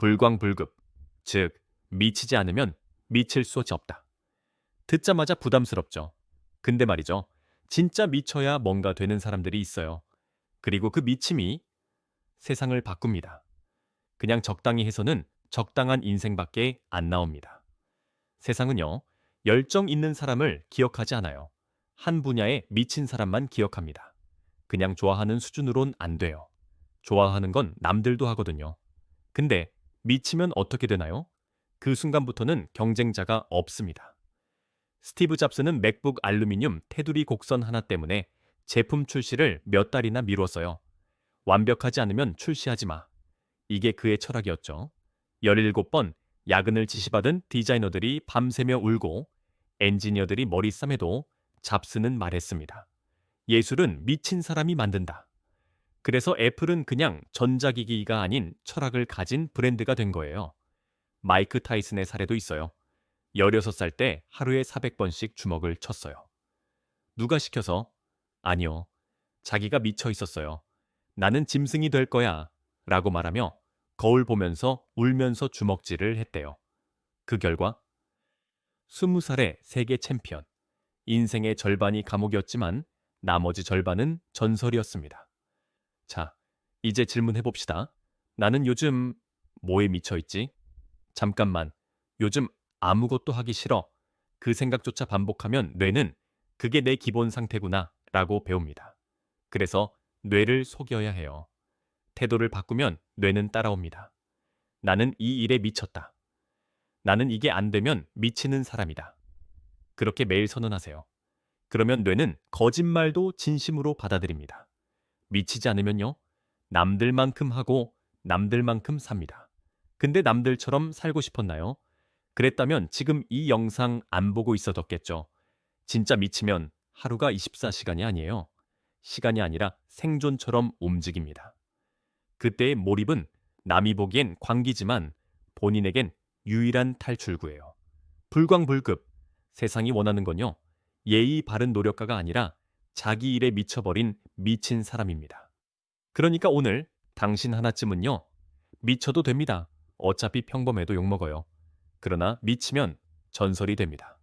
불광불급, 즉 미치지 않으면 미칠 수 없다. 듣자마자 부담스럽죠. 근데 말이죠. 진짜 미쳐야 뭔가 되는 사람들이 있어요. 그리고 그 미침이 세상을 바꿉니다. 그냥 적당히 해서는 적당한 인생밖에 안 나옵니다. 세상은요, 열정 있는 사람을 기억하지 않아요. 한 분야에 미친 사람만 기억합니다. 그냥 좋아하는 수준으론 안 돼요. 좋아하는 건 남들도 하거든요. 근데 미치면 어떻게 되나요? 그 순간부터는 경쟁자가 없습니다. 스티브 잡스는 맥북 알루미늄 테두리 곡선 하나 때문에 제품 출시를 몇 달이나 미뤘어요. 완벽하지 않으면 출시하지 마. 이게 그의 철학이었죠. 17번 야근을 지시받은 디자이너들이 밤새며 울고 엔지니어들이 머리 싸매도 잡스는 말했습니다. 예술은 미친 사람이 만든다. 그래서 애플은 그냥 전자기기가 아닌 철학을 가진 브랜드가 된 거예요. 마이크 타이슨의 사례도 있어요. 16살 때 하루에 400번씩 주먹을 쳤어요. 누가 시켜서? 아니요. 자기가 미쳐 있었어요. 나는 짐승이 될 거야. 라고 말하며 거울 보면서 울면서 주먹질을 했대요. 그 결과 20살의 세계 챔피언. 인생의 절반이 감옥이었지만 나머지 절반은 전설이었습니다. 자, 이제 질문해 봅시다. 나는 요즘 뭐에 미쳐 있지? 잠깐만. 요즘 아무것도 하기 싫어. 그 생각조차 반복하면 뇌는 그게 내 기본 상태구나 라고 배웁니다. 그래서 뇌를 속여야 해요. 태도를 바꾸면 뇌는 따라옵니다. 나는 이 일에 미쳤다. 나는 이게 안 되면 미치는 사람이다. 그렇게 매일 선언하세요. 그러면 뇌는 거짓말도 진심으로 받아들입니다. 미치지 않으면요. 남들만큼 하고 남들만큼 삽니다. 근데 남들처럼 살고 싶었나요? 그랬다면 지금 이 영상 안 보고 있어뒀겠죠. 진짜 미치면 하루가 24시간이 아니에요. 시간이 아니라 생존처럼 움직입니다. 그때의 몰입은 남이 보기엔 광기지만 본인에겐 유일한 탈출구예요. 불광불급. 세상이 원하는 건요. 예의 바른 노력가가 아니라 자기 일에 미쳐버린 미친 사람입니다. 그러니까 오늘 당신 하나쯤은요. 미쳐도 됩니다. 어차피 평범해도 욕먹어요. 그러나 미치면 전설이 됩니다.